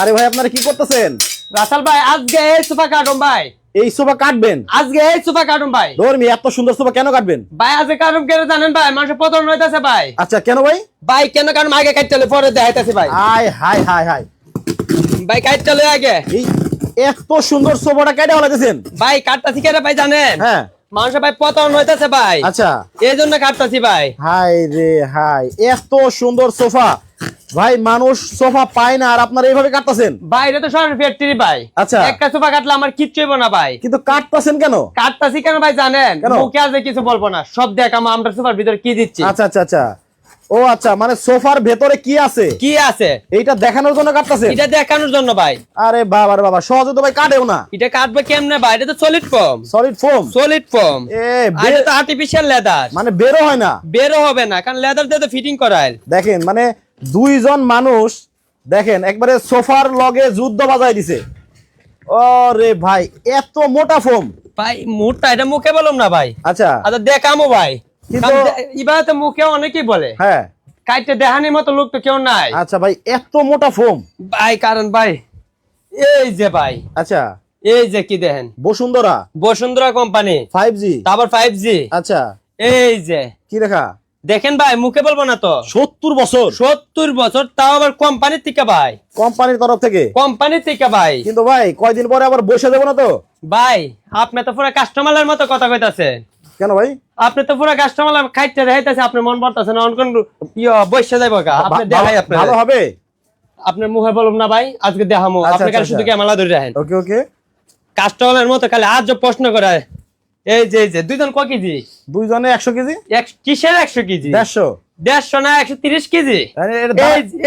আরে ভাই আপনারা কি করতেছেন? রাসাল ভাই আজকে এই সোফা কাটুন ভাই। এই সোফা কাটবেন? আজকে এই সোফা কাটুন ভাই। ধর্মী এত সুন্দর সোফা কেন কাটবেন? ভাই আজকে কাটুন কেন জানেন ভাই? মানুষের পতন হইতাছে ভাই। আচ্ছা কেন ভাই? ভাই কেন কারণ আগে কাটতে হলে পরে দেখাইতেছি ভাই। আয় হাই হাই হাই। ভাই কাটতে হলে আগে। এত সুন্দর সোফাটা কেটে হলাইতেছেন ভাই কাটতাছি কেন ভাই জানেন? হ্যাঁ। মানুষের ভাই পতন হইতাছে ভাই। আচ্ছা। এই জন্য কাটতাছি ভাই। হাই রে হাই। এত সুন্দর সোফা। ভাই মানুষ সোফা পায় না আর আপনারা এইভাবে কাটতেছেন? বাইরে তো সরাসরি ফ্যাক্টরি ভাই। আচ্ছা। একটা সোফা কাটলে আমার কিচ্ছু হইব না ভাই। কিন্তু কাটতেছেন কেন? কাটতাছি কেন ভাই জানেন? মুখে আজকে কিছু বলব না। সব দেখাম আমরা সোফার ভিতরে কি দিচ্ছি? আচ্ছা আচ্ছা আচ্ছা। ও আচ্ছা মানে সোফার ভেতরে কি আছে? কি আছে? এইটা দেখানোর জন্য কাটতেছেন? এটা দেখানোর জন্য ভাই। আরে বাবা রে বাবা সহজে তো ভাই কাটেও না। এটা কাটবে কেমনে ভাই? এটা তো solid form solid foam solid form এ এটা তো আর্টিফিশিয়াল লেদার মানে বেরো হয় না। বেরো হবে না কারণ লেদার দিয়ে তো ফিটিং করায় দেখেন মানে দুইজন মানুষ দেখেন একবারে সোফার লগে যুদ্ধ বাজাই দিছে। ওরে ভাই এত মোটা ফোম। ভাই মুখটা এটা মুখে বললাম না ভাই। আচ্ছা। আচ্ছা দেখামো ভাই। কিন্তু- এবার তো মুখে অনেকেই বলে হ্যাঁ। কাইটে দেখানির মতো লোক তো কেউ নাই। আচ্ছা ভাই এত মোটা ফোম। ভাই কারণ ভাই এই যে ভাই আচ্ছা। এই যে কি দেখেন? Bashundhara. Bashundhara company. Five G তারপর ফাইভ জি আচ্ছা। এই যে। কি লেখা? দেখেন ভাই মুখে বলব না তো। সত্তর বছর। সত্তর বছর তাও আবার কোম্পানির থেকে ভাই। কোম্পানির তরফ থেকে? কোম্পানির থেকে ভাই। কিন্তু ভাই কয়দিন পরে আবার বসে দেবো না তো? ভাই আপনি তো পুরো কাস্টমারের মতো কথা কইতাছে। কেন ভাই? আপনি তো পুরো কাস্টমার খাইতে দেখাইতেছে আপনি মন পড়তেছে না অনকন ইয়ে বসে যাইব গা। আপনি দেখাই আপনার। ভালো হবে? আপনার মুখে বলুন না ভাই আজকে দেখামো। আচ্ছা, আপনি আচ্ছা, শুধু আচ্ছা। ক্যামেরা ধরে রাখেন। ওকে ওকে। কাস্টমারের মতো খালি আজ প্রশ্ন করে। এই যে যে দুইজন ক কেজি? দুইজনে একশো কেজি। কিসের একশো কেজি? দেড়শো। দেড়শো না একশো তিরিশ কেজি?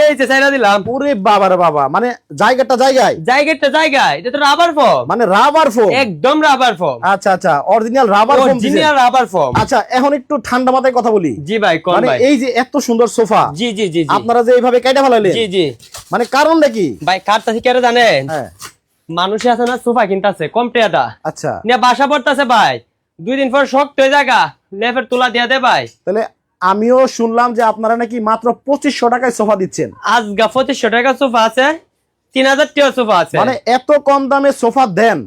এই যে- চাইনা দিলাম। ওরে বাবা রে বাবা মানে জায়গাটা জায়গায়। জায়গাটা জায়গায় এটা তো রাবার ফর্ম মানে রাবার ফোম একদম রাবার ফর্ম আচ্ছা আচ্ছা original rubber foam original rubber form আচ্ছা এখন একটু ঠান্ডা মাথায় কথা বলি। জি ভাই কোন মানে এই যে এত সুন্দর সোফা জি জি জি আপনারা যে এইভাবে কেটে ফেলালেন জি জি। মানে কারণটা কি? ভাই কারটা থেকে জানেন? হ্যাঁ। মানুষ আছে না সোফা কিনতেছে কম টেয়াদা। আচ্ছা। নিয়ে বাসা পড়তেছে ভাই। দুই দিন পর শক্ত হয়ে জায়গা লেফের তুলা দিয়া দে ভাই। তাহলে আমিও শুনলাম যে আপনারা নাকি মাত্র পঁচিশশো টাকায় সোফা দিচ্ছেন। আজ গা পঁচিশশো টাকা সোফা আছে তিন হাজার টাকা সোফা আছে। মানে এত কম দামে সোফা দেন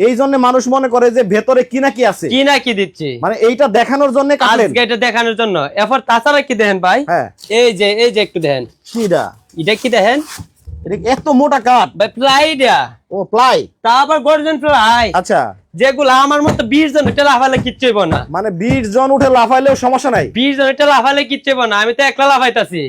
এই জন্য মানুষ মনে করে যে ভেতরে কি না কি আছে। কি না কি দিচ্ছি? মানে এইটা দেখানোর জন্য কাটলেন। আজকে এটা দেখানোর জন্য। এরপর তাছাড়া কি দেখেন ভাই? হ্যাঁ। এই যে এই যে একটু দেখেন। কিডা? এটা কি দেখেন? এত মোটা কাঠ? ভাই প্লাইডা ও প্লাই তারপর আবার গর্জন প্লাই আচ্ছা। যেগুলো আমার মতো বিশ জন এটা লাফালে কিচ্ছু হইব না। মানে বিশ জন উঠে লাফাইলেও সমস্যা নাই? বিশ জন এটা লাফালে কিচ্ছু না আমি তো একলা লাফাইতাছি।